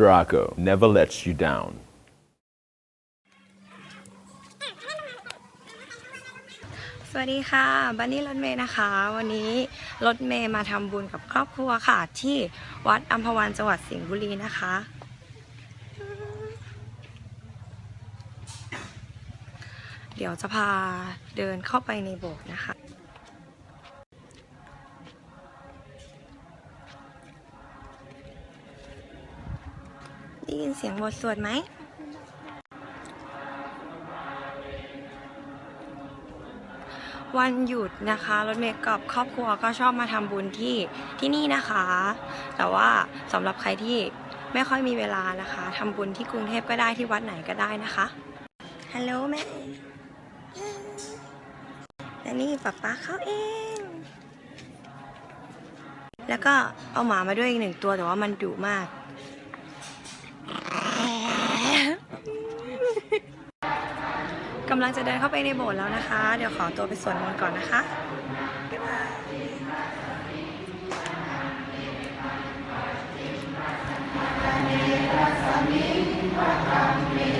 Draco never lets you down. สวัสดีค่ะ บันนี่รถเมย์นะคะ วันนี้รถเมย์มาทำบุญกับครอบครัวค่ะ ที่วัดอัมพวันจังหวัดสิงห์บุรีนะคะ เดี๋ยวจะพาเดินเข้าไปในโบสถ์นะคะ ยินเสียงบทสวดไหม วันหยุดนะคะรถเมล์กับครอบครัวก็ชอบมาทำบุญที่ที่นี่นะคะ แต่ว่าสำหรับใครที่ไม่ค่อยมีเวลานะคะทำบุญที่กรุงเทพก็ได้ที่วัดไหนก็ได้นะคะฮัลโหลแม่และนี่ป๊าป๊าเขาเองแล้วก็เอาหมามาด้วยอีกหนึ่งตัวแต่ว่ามันดุมาก กำลังจะเดินเข้าไปในโบสถ์แล้วนะคะ เดี๋ยวขอตัวไปสวดมนต์ก่อนนะคะพระธรรมิ